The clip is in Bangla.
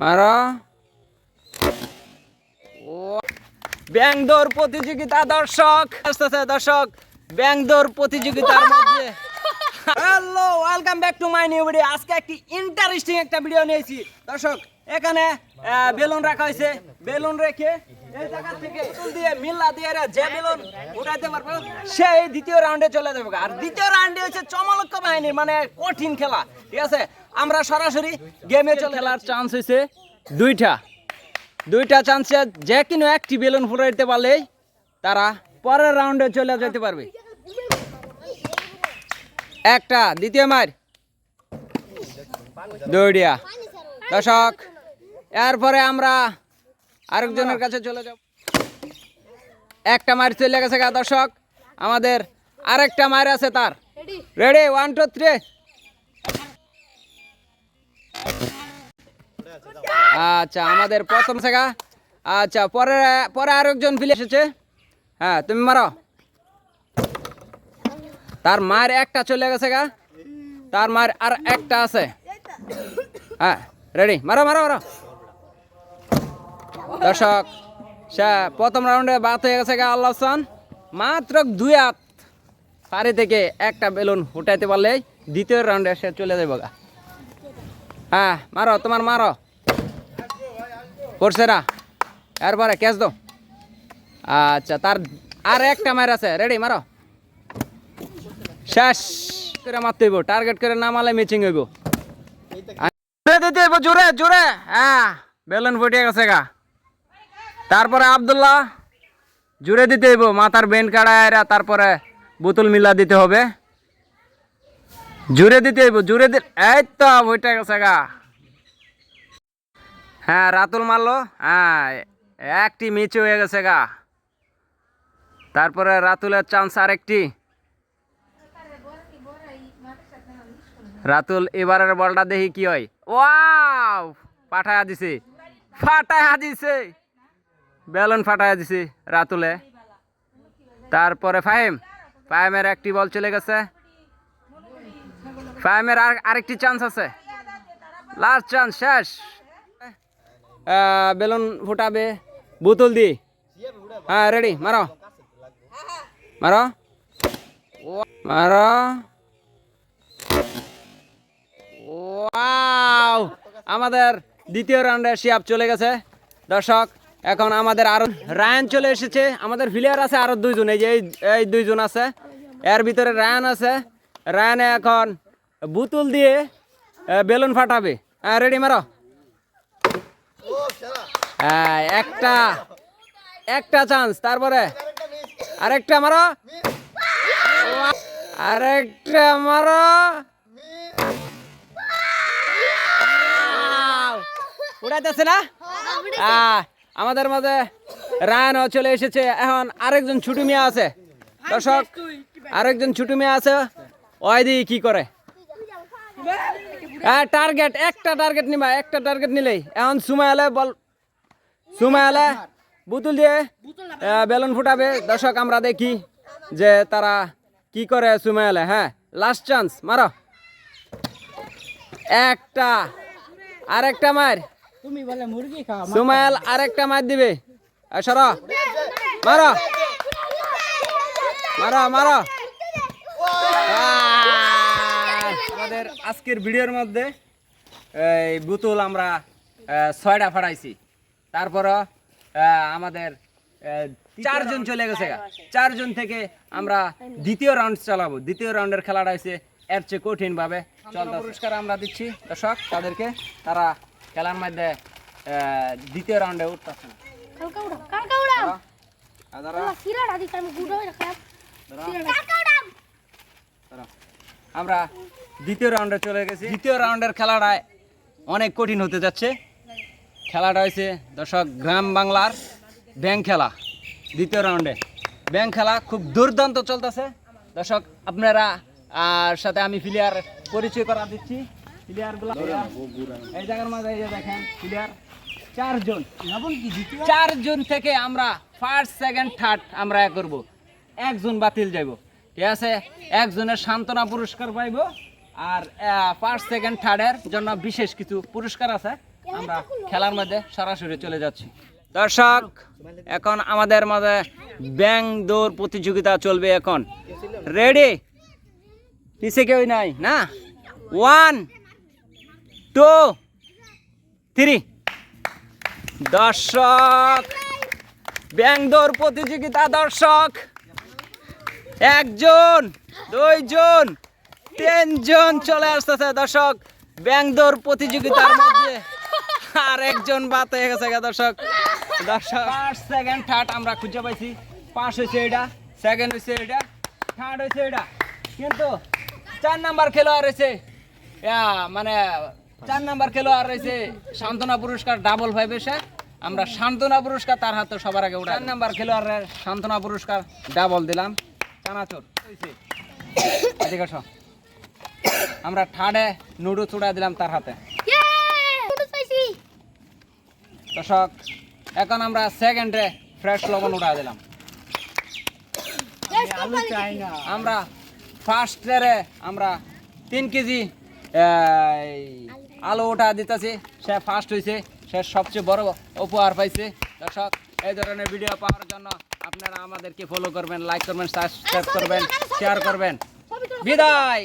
মারো। ও। ব্যাং দৌড় প্রতিযোগিতা, দর্শক। দর্শক। ব্যাং দৌড় প্রতিযোগিতার মধ্যে। Hello welcome back to my new video আজকে একটি ইন্টারেস্টিং একটা ভিডিও নিয়েছি। দর্শক, এখানে বেলুন রাখা হয়েছে। বেলুন রেখে এই জায়গা থেকে দিয়ে মিল্লা দিয়ে যে বেলুন উঠাইতে পারবে, সেই দ্বিতীয় রাউন্ডে চলে যাবে। আর দ্বিতীয় রাউন্ডে হচ্ছে চমলক্ষ বাহিনীর মানে কঠিন খেলা। ঠিক আছে? আমরা সরাসরি গেমে চলে খেলার চান্স হয়েছে দুইটা। দুইটা চান্সে যে কিনো একটি বেলুন ফুটাইতে পারলেই তারা পরের রাউন্ডে চলে যেতে পারবে। একটা দ্বিতীয় মার। দৌড়িয়া। দর্শক এরপরে আমরা আরেকজনের কাছে চলে যাব। একটা মার চলে গেছে গা দর্শক। আমাদের আরেকটা মার আছে তার। রেডি ওয়ান টু থ্রি আচ্ছা আমাদের প্রথম শেখা। আচ্ছা পরে পরে আরেকজন ফিরে এসেছে। হ্যাঁ তুমি মারো। তার মায়ের একটা চলে গেছে গা। তার মায়ের আর একটা আছে। হ্যাঁ রেডি মারো মারো মারো। দর্শক, সে প্রথম রাউন্ডে বাদ হয়ে গেছে গা আল্লাহ মাত্র দুই হাত পারি থেকে একটা বেলুন উঠাইতে পারলেই দ্বিতীয় রাউন্ডে সে চলে যাবে গা। হ্যাঁ মারো, তোমার মারো। পড়ছে না। এরপরে ক্যাচ দো আচ্ছা তার আর একটা মার আছে। রেডি মারো। শেষ। করে মারতে হইব। টার্গেট করে নামালে মিচিং হইব। দিতে হইব জোরে জোরে। হ্যাঁ বেলুন ফুটিয়ে গেছে গা। তারপরে আবদুল্লাহ জুড়ে দিতে হইব। মাথার বেন কাড়ায় তারপরে বোতল মিলা দিতে হবে। জুড়ে দিতে হইব, জুড়ে দি এই তো, বইটা গেছে গা। হ্যাঁ রাতুল মারলো। হ্যাঁ একটি মিচ হয়ে গেছে গা। তারপরে রাতুলের চান্স আরেকটি। রাতুল, এবারের বলটা দেখি কি হয়। ওয়াও, পাঠায়া দিছে। ফাটায়া দিছে। বেলুন ফাটায়া দিছে রাতুলে। তারপরে ফাহিম, ফাহিমের একটি বল চলে গেছে। ফাহিমের আর আরেকটি চান্স আছে। লাস্ট চান্স শেষ। বেলুন ফুটাবে। বোতল দি। হ্যাঁ রেডি মারো। মারো। মারো। ওয়াও আমাদের দ্বিতীয় রাউন্ডে শিয়াব চলে গেছে। দর্শক, এখন আমাদের আরও রায়ান চলে এসেছে। আমাদের প্লেয়ার আছে আরও দুইজন। এই যে, এই দুইজন আছে। এর ভিতরে রায়ান আছে। রায়ানে এখন বুতুল দিয়ে বেলুন ফাটাবে। হ্যাঁ রেডি, মারো। হ্যাঁ একটা একটা চান্স তারপরে আরেকটা মারো। আরেকটা মারো। উড়াইতেছে না? আমাদের মাঝে রায়নও চলে এসেছে। এখন আরেকজন ছুটু মিয়া আছে। দর্শক, আরেকজন ছুটু মিয়া আছে। ওই দিয়ে কি করে? হ্যাঁ টার্গেট একটা টার্গেট নিবা, একটা টার্গেট নিলেই। এখন সুমায়ালে বল সুমায়ালে বুতুল দিয়ে বেলুন ফুটাবে। দর্শক, আমরা দেখি যে তারা কি করে সুমায়ালে হ্যাঁ লাস্ট চান্স মারো। একটা, আরেকটা মার। তুমি বলে মুরগি খাও সুমায়াল আরেকটা মার দিবে। সরো। মারো। মারো মারো। আমাদের আজকের ভিডিওর মধ্যে এই বোতল আমরা ছয়টা ফাটাইছি তারপর আমাদের চারজন চলে গেছে চারজন থেকে আমরা দ্বিতীয় রাউন্ড চালাবো। দ্বিতীয় রাউন্ডের খেলাটা হয়েছে এর চেয়ে কঠিনভাবে চলতে পুরস্কার আমরা দিচ্ছি। দর্শক তাদেরকে তারা খেলার মধ্যে দ্বিতীয় রাউন্ডে উঠতেছে। আমরা দ্বিতীয় রাউন্ডে চলে গেছি। দ্বিতীয় রাউন্ডের খেলাটায় অনেক কঠিন হতে যাচ্ছে। খেলাটা হয়েছে দর্শক গ্রাম বাংলার ব্যাংক খেলা দ্বিতীয় রাউন্ডে। ব্যাংক খেলা খুব দুর্দান্ত চলতেছে। দর্শক আপনারা আর সাথে আমি প্লেয়ার পরিচয় করা দিচ্ছি। প্লেয়ারগুলো এই জায়গার মাঝে এই যে দেখেন প্লেয়ার চারজন। চারজন থেকে আমরা ফার্স্ট সেকেন্ড থার্ড আমরা করব। একজন বাতিল যাইব। ঠিক আছে? একজনের সান্ত্বনা পুরস্কার পাইব। আর ফার্স্ট সেকেন্ড থার্ডের জন্য বিশেষ কিছু পুরস্কার আছে। আমরা খেলার মধ্যে সরাসরি চলে যাচ্ছি। দর্শক, এখন আমাদের মাঝে ব্যাং দৌড় প্রতিযোগিতা চলবে এখন। রেডি পিছে কেউ নাই, না? ওয়ান টু থ্রি দর্শক, ব্যাং দৌড় প্রতিযোগিতা, দর্শক। একজন, দুইজন তিনজন চলে আসতেছে, দর্শক। ব্যাং দৌড় প্রতিযোগিতার মধ্যে আর একজন বাদ হয়ে গেছে দর্শক। দর্শক ফার্স্ট সেকেন্ড থার্ড আমরা খুঁজে পাইছি। পাস হয়েছে এটা সেকেন্ড হয়েছে এটা থার্ড হয়েছে এটা। কিন্তু চার নাম্বার খেলোয়াড় রয়েছে মানে চার নাম্বার খেলোয়াড় রয়েছে সান্ত্বনা পুরস্কার ডাবল ফাইভ এসে। আমরা সান্ত্বনা পুরস্কার তার হাতে সবার আগে উঠা চার নাম্বার খেলোয়াড়ের সান্ত্বনা পুরস্কার ডাবল দিলাম। চানাচুর হয়েছে। আমরা থার্ডে নুডু চূড়া দিলাম তার হাতে। দর্শক এখন আমরা সেকেন্ডে ফ্রেশ লবণ উঠা দিলাম। আমরা ফার্স্ট রে আমরা তিন কেজি আলু উঠা দিতেছি। সে ফার্স্ট হয়েছে সে সবচেয়ে বড় উপহার পাইছে। দর্শক এই ধরনের ভিডিও পাওয়ার জন্য আপনারা আমাদেরকে ফলো করবেন লাইক করবেন সাবস্ক্রাইব করবেন শেয়ার করবেন। বিদায়!